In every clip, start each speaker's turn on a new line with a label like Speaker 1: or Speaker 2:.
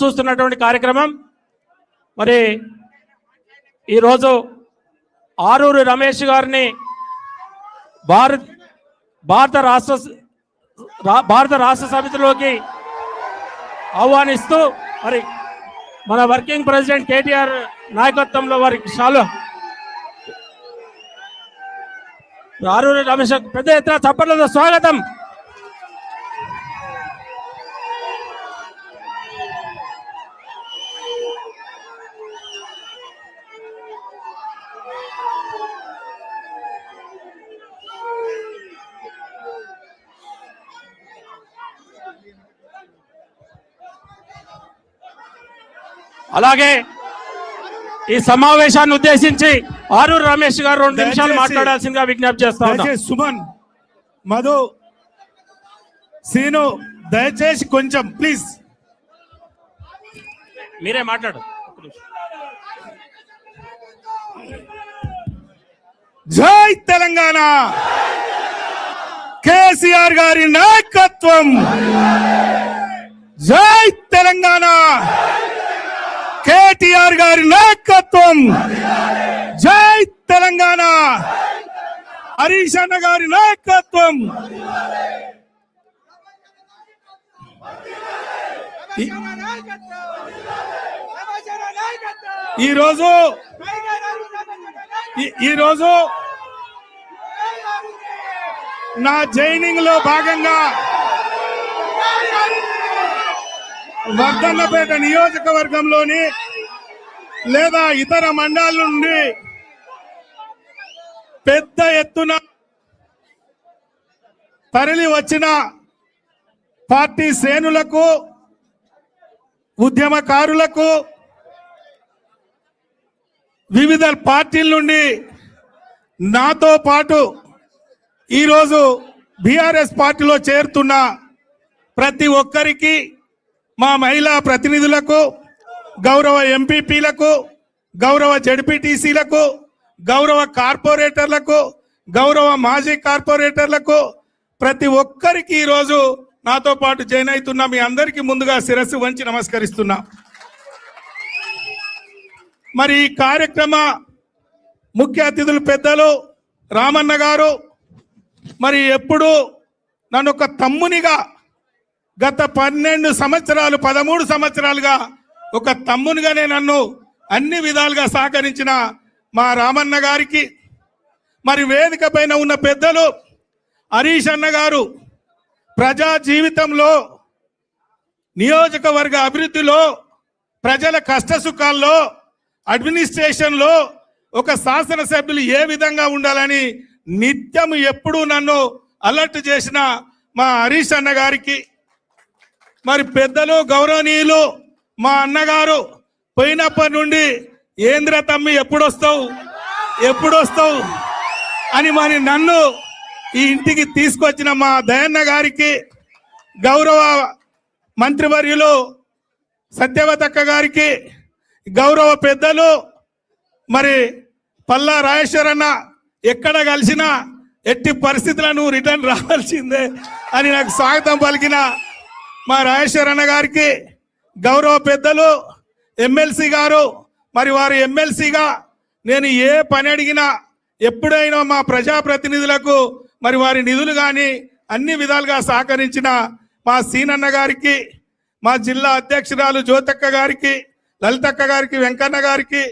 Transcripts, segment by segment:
Speaker 1: చూస్తున్నటువంటి కార్యక్రమం. మరి ఈరోజు ఆరూరు రమేష్ గారిని భారత్ భారత రాష్ట్ర భారత రాష్ట్ర సమితిలోకి ఆహ్వానిస్తూ మరి మన వర్కింగ్ ప్రెసిడెంట్ కేటీఆర్ నాయకత్వంలో వారికి చాలు ఆరూరు రమేష్ పెద్ద ఎత్తున చప్పట్లతో స్వాగతం. అలాగే ఈ సమావేశాన్ని ఉద్దేశించి ఆరూరు రమేష్ గారు రెండు నిమిషాలు మాట్లాడాల్సిందిగా విజ్ఞప్తి చేస్తా ఉన్నా.
Speaker 2: దయచేసి సుమన్ మధు సీను దయచేసి కొంచెం ప్లీజ్.
Speaker 1: మీరే మాట్లాడు.
Speaker 2: జై తెలంగాణ. కేసీఆర్ గారి నాయకత్వం జై తెలంగాణ ఎన్టీఆర్ గారి నాయకత్వం. జై తెలంగాణ. హరీష్ అన్న గారి నాయకత్వం. ఈ- ఈరోజు ఈరోజు నా జైనింగ్లో భాగంగా వర్ధన్నపేట నియోజకవర్గంలోని లేదా ఇతర మండలాల నుండి పెద్ద ఎత్తున తరలి వచ్చిన పార్టీ శ్రేణులకు ఉద్యమకారులకు వివిధ పార్టీల నుండి నాతో పాటు ఈరోజు బీఆర్ఎస్ పార్టీలో చేరుతున్న ప్రతి ఒక్కరికి మా మహిళా ప్రతినిధులకు గౌరవ ఎంపీపీలకు గౌరవ జడ్పీటీసీలకు గౌరవ కార్పొరేటర్లకు గౌరవ మాజీ కార్పొరేటర్లకు ప్రతి ఒక్కరికి ఈరోజు నాతో పాటు జాయిన్ అవుతున్న మీ అందరికీ ముందుగా శిరస్సు వంచి నమస్కరిస్తున్నా. మరి ఈ కార్యక్రమ ముఖ్య అతిథులు పెద్దలు రామన్న గారు మరి ఎప్పుడు నన్ను ఒక తమ్మునిగా గత పన్నెండు సంవత్సరాలు పదమూడు సంవత్సరాలుగా ఒక తమ్మునిగానే నన్ను అన్ని విధాలుగా సహకరించిన మా రామన్న గారికి మరి వేదిక పైన ఉన్న పెద్దలు హరీష్ అన్న గారు ప్రజా జీవితంలో నియోజకవర్గ అభివృద్ధిలో ప్రజల కష్ట సుఖాల్లో అడ్మినిస్ట్రేషన్లో ఒక శాసనసభ్యులు ఏ విధంగా ఉండాలని నిత్యం ఎప్పుడూ నన్ను అలర్ట్ చేసిన మా హరీష్ అన్న గారికి మరి పెద్దలు గౌరవనీయులు మా అన్నగారు పోయినప్పటి నుండి ఏంద్ర తమ్మి ఎప్పుడొస్తావు? ఎప్పుడొస్తావు? అని మరి నన్ను ఈ ఇంటికి తీసుకొచ్చిన మా దయన్న గారికి గౌరవ మంత్రివర్యులు సత్యవతక్క గారికి గౌరవ పెద్దలు మరి పల్లా రాజేశ్వరన్న ఎక్కడ కలిసినా ఎట్టి పరిస్థితులను రిటర్న్ రావాల్సిందే అని నాకు స్వాగతం పలికిన మా రాజేశ్వరన్న గారికి గౌరవ పెద్దలు ఎమ్మెల్సీ గారు మరి వారు ఎమ్మెల్సీగా నేను ఏ పని అడిగినా ఎప్పుడైనా మా ప్రజాప్రతినిధులకు మరి వారి నిధులు కానీ అన్ని విధాలుగా సహకరించిన మా సీనన్న గారికి మా జిల్లా అధ్యక్షురాలు జ్యోతక్క గారికి లలితక్క గారికి వెంకన్న గారికి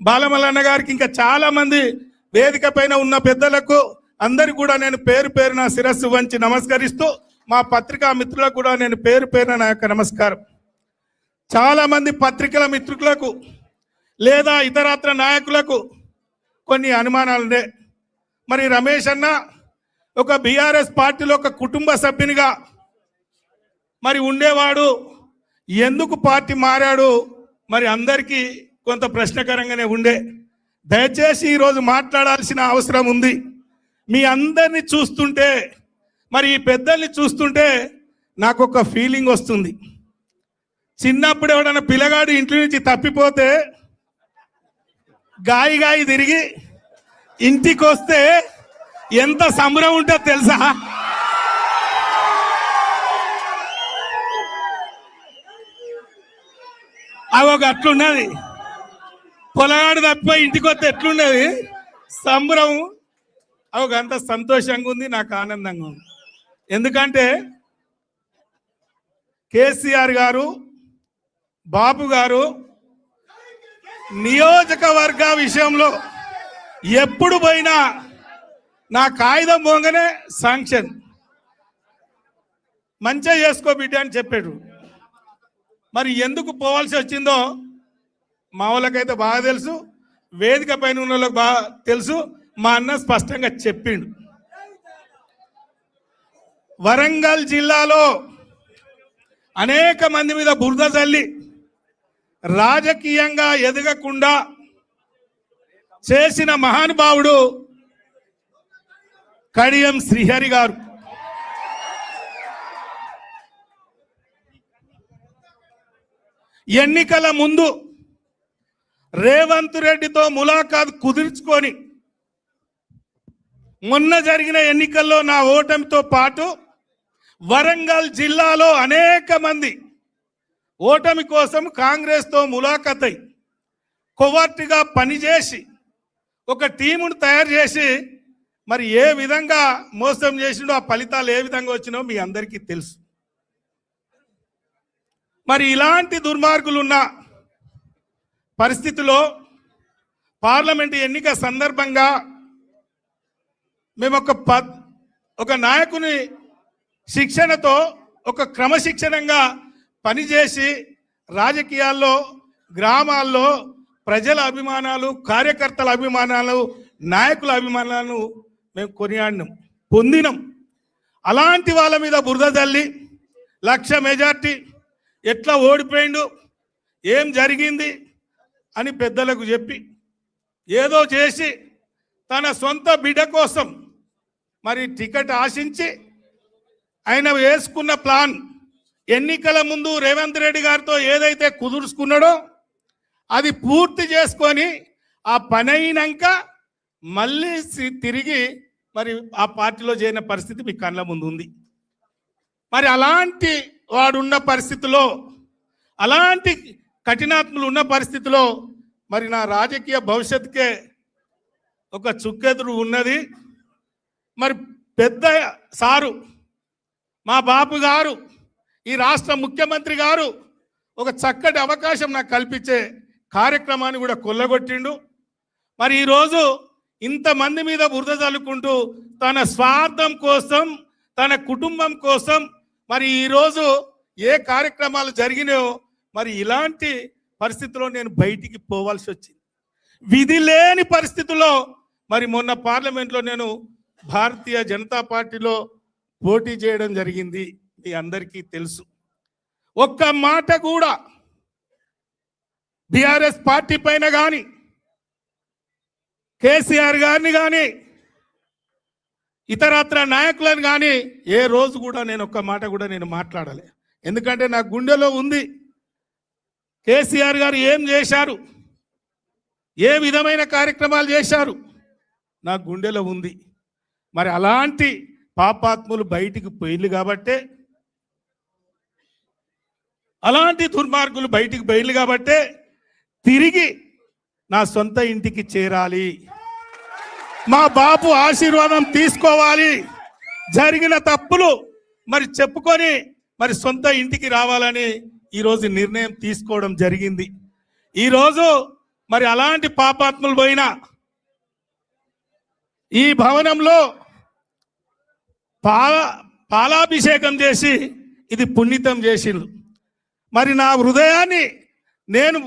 Speaker 2: బాలమల్లన్న గారికి ఇంకా చాలా మంది వేదిక పైన ఉన్న పెద్దలకు అందరికి కూడా నేను పేరు పేరున శిరస్సు వంచి నమస్కరిస్తూ మా పత్రికా మిత్రులకు కూడా నేను పేరు పేరున నా యొక్క నమస్కారం. చాలా మంది పత్రికల మిత్రులకు లేదా ఇతరత్ర నాయకులకు కొన్ని అనుమానాలు ఉండే. మరి రమేష్ అన్న ఒక బీఆర్ఎస్ పార్టీలో ఒక కుటుంబ సభ్యునిగా మరి ఉండేవాడు. ఎందుకు పార్టీ మారాడు? మరి అందరికీ కొంత ప్రశ్నకరంగానే ఉండే. దయచేసి ఈరోజు మాట్లాడాల్సిన అవసరం ఉంది. మీ అందరిని చూస్తుంటే మరి ఈ పెద్దల్ని చూస్తుంటే నాకు ఒక ఫీలింగ్ వస్తుంది. చిన్నప్పుడు ఎవడన్నా పిల్లగాడు ఇంటి నుంచి తప్పిపోతే గాయి గాయి తిరిగి ఇంటికి వస్తే ఎంత సంబరం ఉంటుందో తెలుసా? అవి ఒక అట్లున్నది. పొలగాడు తప్పిపోయి ఇంటికి వస్తే ఎట్లున్నది? సంబరం. అవి ఒక అంత సంతోషంగా ఉంది నాకు ఆనందంగా ఉంది. ఎందుకంటే కేసీఆర్ గారు బాబు గారు నియోజకవర్గ విషయంలో ఎప్పుడు పోయినా నా కాగితం పోగానే శాంక్షన్ మంచిగా చేసుకో బిడ్డ అని చెప్పాడు మరి ఎందుకు పోవాల్సి వచ్చిందో మా వాళ్ళకైతే బాగా తెలుసు వేదిక పైన ఉన్న వాళ్ళకి బాగా తెలుసు మా అన్న స్పష్టంగా చెప్పిండు. వరంగల్ జిల్లాలో అనేక మంది మీద బురద చల్లి రాజకీయంగా ఎదగకుండా చేసిన మహానుభావుడు కడియం శ్రీహరి గారు. ఎన్నికల ముందు రేవంత్ రెడ్డితో ములాఖాత్ కుదుర్చుకొని మొన్న జరిగిన ఎన్నికల్లో నా ఓటమితో పాటు వరంగల్ జిల్లాలో అనేక మంది ఓటమి కోసం కాంగ్రెస్తో ములాఖతై అయి పనిచేసి ఒక టీమును తయారు చేసి మరి ఏ విధంగా మోసం చేసిండో ఆ ఫలితాలు ఏ విధంగా వచ్చినో మీ అందరికీ తెలుసు. మరి ఇలాంటి దుర్మార్గులు ఉన్న పరిస్థితిలో పార్లమెంట్ ఎన్నిక సందర్భంగా మేము ఒక ప ఒక నాయకుని శిక్షణతో ఒక క్రమశిక్షణంగా పనిచేసి రాజకీయాల్లో గ్రామాల్లో ప్రజల అభిమానాలు కార్యకర్తల అభిమానాలు నాయకుల అభిమానాలను మేము కొనియాడినాం పొందినాం. అలాంటి వాళ్ళ మీద బురద తల్లి లక్ష మెజార్టీ ఎట్లా ఓడిపోయిండు ఏం జరిగింది అని పెద్దలకు చెప్పి ఏదో చేసి తన సొంత బిడ్డ కోసం మరి టికెట్ ఆశించి ఆయన వేసుకున్న ప్లాన్ ఎన్నికల ముందు రేవంత్ రెడ్డి గారితో ఏదైతే కుదుర్చుకున్నాడో అది పూర్తి చేసుకొని ఆ పని అయినాక మళ్ళీ తిరిగి మరి ఆ పార్టీలో చేరిన పరిస్థితి మీ కళ్ళ ముందు ఉంది. మరి అలాంటి వాడున్న పరిస్థితిలో అలాంటి కఠినాత్ములు ఉన్న పరిస్థితిలో మరి నా రాజకీయ భవిష్యత్తుకే ఒక చుక్కెదురు ఉన్నది. మరి పెద్ద సారు మా బాపు గారు ఈ రాష్ట్ర ముఖ్యమంత్రి గారు ఒక చక్కటి అవకాశం నాకు కల్పించే కార్యక్రమాన్ని కూడా కొల్లగొట్టిండు. మరి ఈరోజు ఇంతమంది మీద బురద చల్లుకుంటూ తన స్వార్థం కోసం తన కుటుంబం కోసం మరి ఈరోజు ఏ కార్యక్రమాలు జరిగినాయో మరి ఇలాంటి పరిస్థితిలో నేను బయటికి పోవాల్సి వచ్చింది. విధి లేని పరిస్థితుల్లో మరి మొన్న పార్లమెంట్లో నేను భారతీయ జనతా పార్టీలో పోటీ చేయడం జరిగింది. మీ అందరికీ తెలుసు. ఒక్క మాట కూడా బీఆర్ఎస్ పార్టీ పైన కానీ కేసీఆర్ గారిని కానీ ఇతరత్ర నాయకులను కానీ ఏ రోజు కూడా నేను ఒక్క మాట కూడా నేను మాట్లాడలే. ఎందుకంటే నా గుండెలో ఉంది కేసీఆర్ గారు ఏం చేశారు ఏ విధమైన కార్యక్రమాలు చేశారు నా గుండెలో ఉంది. మరి అలాంటి పాపాత్ములు బయటికి పోయిళ్ళు కాబట్టే అలాంటి దుర్మార్గులు బయటికి బయలు కాబట్టే తిరిగి నా సొంత ఇంటికి చేరాలి. మా బాపు ఆశీర్వాదం తీసుకోవాలి. జరిగిన తప్పులు మరి చెప్పుకొని మరి సొంత ఇంటికి రావాలని ఈరోజు నిర్ణయం తీసుకోవడం జరిగింది. ఈరోజు మరి అలాంటి పాపాత్ములు పోయినా ఈ భవనంలో పాల పాలాభిషేకం చేసి ఇది పుణ్యతం చేసిండు మరి నా హృదయాన్ని నేను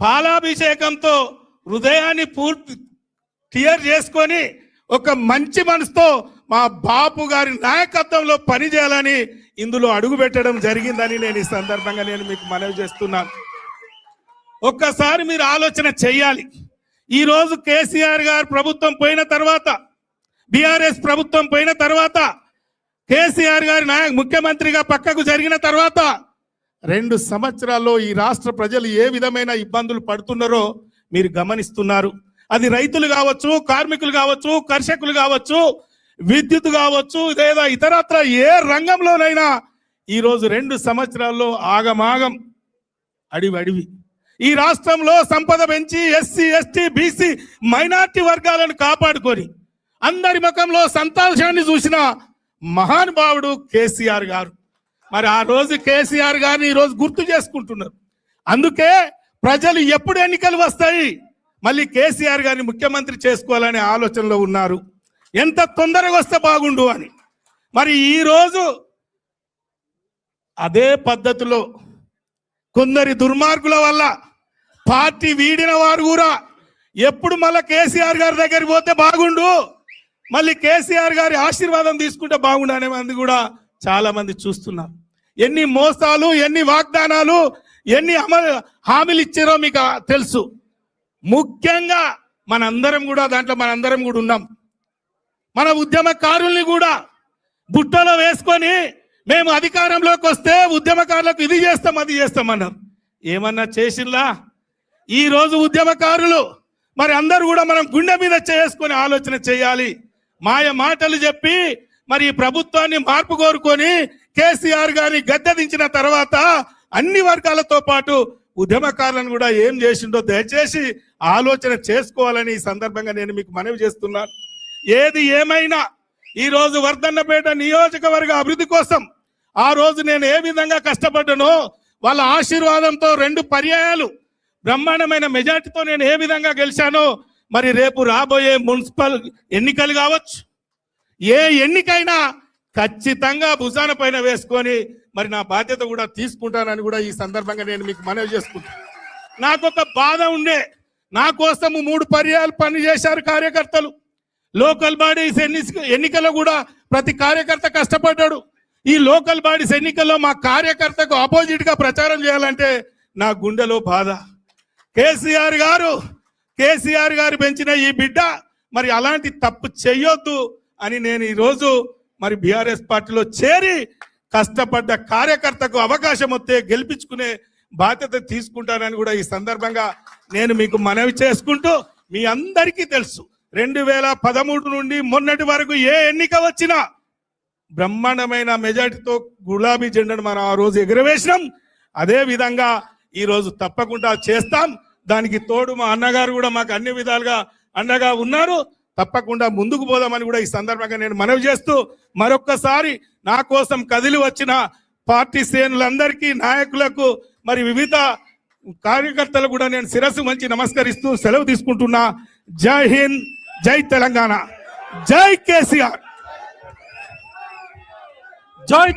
Speaker 2: పాలాభిషేకంతో హృదయాన్ని పూర్తి క్లియర్ చేసుకొని ఒక మంచి మనసుతో మా బాపు గారి నాయకత్వంలో పనిచేయాలని ఇందులో అడుగు పెట్టడం జరిగిందని నేను ఈ సందర్భంగా నేను మీకు మనవి చేస్తున్నాను ఒక్కసారి మీరు ఆలోచన చెయ్యాలి ఈరోజు కేసీఆర్ గారు ప్రభుత్వం పోయిన తర్వాత బీఆర్ఎస్ ప్రభుత్వం పోయిన తర్వాత కేసీఆర్ గారి నాయక ముఖ్యమంత్రిగా పక్కకు జరిగిన తర్వాత రెండు సంవత్సరాల్లో ఈ రాష్ట్ర ప్రజలు ఏ విధమైన ఇబ్బందులు పడుతున్నారో మీరు గమనిస్తున్నారు. అది రైతులు కావచ్చు కార్మికులు కావచ్చు కర్షకులు కావచ్చు విద్యుత్ కావచ్చు లేదా ఇతరత్ర ఏ రంగంలోనైనా ఈరోజు రెండు సంవత్సరాల్లో ఆగమాగం అడివి అడివి ఈ రాష్ట్రంలో సంపద పెంచి ఎస్సీ ఎస్టీ బీసీ మైనార్టీ వర్గాలను కాపాడుకొని అందరి ముఖంలో సంతోషాన్ని చూసిన మహానుభావుడు కేసీఆర్ గారు. మరి ఆ రోజు కేసీఆర్ గారిని ఈరోజు గుర్తు చేసుకుంటున్నారు. అందుకే ప్రజలు ఎప్పుడు ఎన్నికలు వస్తాయి? మళ్ళీ కేసీఆర్ గారిని ముఖ్యమంత్రి చేసుకోవాలనే ఆలోచనలో ఉన్నారు. ఎంత తొందరగా వస్తే బాగుండు అని. మరి ఈరోజు అదే పద్ధతిలో కొందరి దుర్మార్గుల వల్ల పార్టీ వీడిన వారు కూడా ఎప్పుడు మళ్ళీ కేసీఆర్ గారి దగ్గరికి పోతే బాగుండు? మళ్ళీ కేసీఆర్ గారి ఆశీర్వాదం తీసుకుంటే బాగుండు అనే మంది కూడా చాలా మంది చూస్తున్నారు. ఎన్ని మోసాలు ఎన్ని వాగ్దానాలు ఎన్ని అమలు హామీలు ఇచ్చారో మీకు తెలుసు. ముఖ్యంగా మనందరం కూడా దాంట్లో మనందరం కూడా ఉన్నాం. మన ఉద్యమకారుల్ని కూడా బుట్టలో వేసుకొని మేము అధికారంలోకి వస్తే ఉద్యమకారులకు ఇది చేస్తాం అది చేస్తాం అన్నారు. ఏమన్నా చేసిందా ఈరోజు ఉద్యమకారులు మరి అందరూ కూడా మనం గుండె మీద చేసుకొని ఆలోచన చేయాలి. మాయ మాటలు చెప్పి మరి ఈ ప్రభుత్వాన్ని మార్పు కోరుకొని కేసీఆర్ గారిని గద్దెదించిన తర్వాత అన్ని వర్గాలతో పాటు ఉద్యమకారులను కూడా ఏం చేసిండో దయచేసి ఆలోచన చేసుకోవాలని ఈ సందర్భంగా నేను మీకు మనవి చేస్తున్నాను ఏది ఏమైనా ఈ రోజు వర్ధన్నపేట నియోజకవర్గ అభివృద్ధి కోసం ఆ రోజు నేను ఏ విధంగా కష్టపడ్డానో వాళ్ళ ఆశీర్వాదంతో రెండు పర్యాయాలు బ్రహ్మాండమైన మెజార్టీతో నేను ఏ విధంగా గెలిచానో మరి రేపు రాబోయే మున్సిపల్ ఎన్నికలు కావచ్చు. ఏ ఎన్నికైనా ఖచ్చితంగా భుజాన పైన వేసుకొని మరి నా బాధ్యత కూడా తీసుకుంటానని కూడా ఈ సందర్భంగా నేను మీకు మనవి చేసుకుంటాను నాకు ఒక బాధ ఉండే. నా కోసము మూడు పర్యాలు పని చేశారు కార్యకర్తలు. లోకల్ బాడీస్ ఎన్ని ఎన్నికల్లో కూడా ప్రతి కార్యకర్త కష్టపడ్డాడు. ఈ లోకల్ బాడీస్ ఎన్నికల్లో మా కార్యకర్తకు ఆపోజిట్గా ప్రచారం చేయాలంటే నా గుండెలో బాధ. కేసీఆర్ గారు కేసీఆర్ గారు పెంచిన ఈ బిడ్డ మరి అలాంటి తప్పు చెయ్యొద్దు అని నేను ఈరోజు మరి బీఆర్ఎస్ పార్టీలో చేరి కష్టపడ్డ కార్యకర్తకు అవకాశం వస్తే గెలిపించుకునే బాధ్యత తీసుకుంటానని కూడా ఈ సందర్భంగా నేను మీకు మనవి చేసుకుంటూ మీ అందరికీ తెలుసు. రెండు వేల పదమూడు నుండి మొన్నటి వరకు ఏ ఎన్నిక వచ్చినా బ్రహ్మాండమైన మెజార్టీతో గులాబీ జెండాను మనం ఆ రోజు ఎగురవేసినాం. అదే విధంగా ఈరోజు తప్పకుండా చేస్తాం. దానికి తోడు మా అన్నగారు కూడా మాకు అన్ని విధాలుగా అండగా ఉన్నారు. తప్పకుండా ముందుకు పోదామని కూడా ఈ సందర్భంగా నేను మనవి చేస్తూ మరొక్కసారి నా కోసం కదిలి వచ్చిన పార్టీ శ్రేణులందరికీ నాయకులకు మరి వివిధ కార్యకర్తలు కూడా నేను శిరస్సు మంచి నమస్కరిస్తూ సెలవు తీసుకుంటున్నా. జై హింద్ జై తెలంగాణ. జై కేసీఆర్.
Speaker 1: జై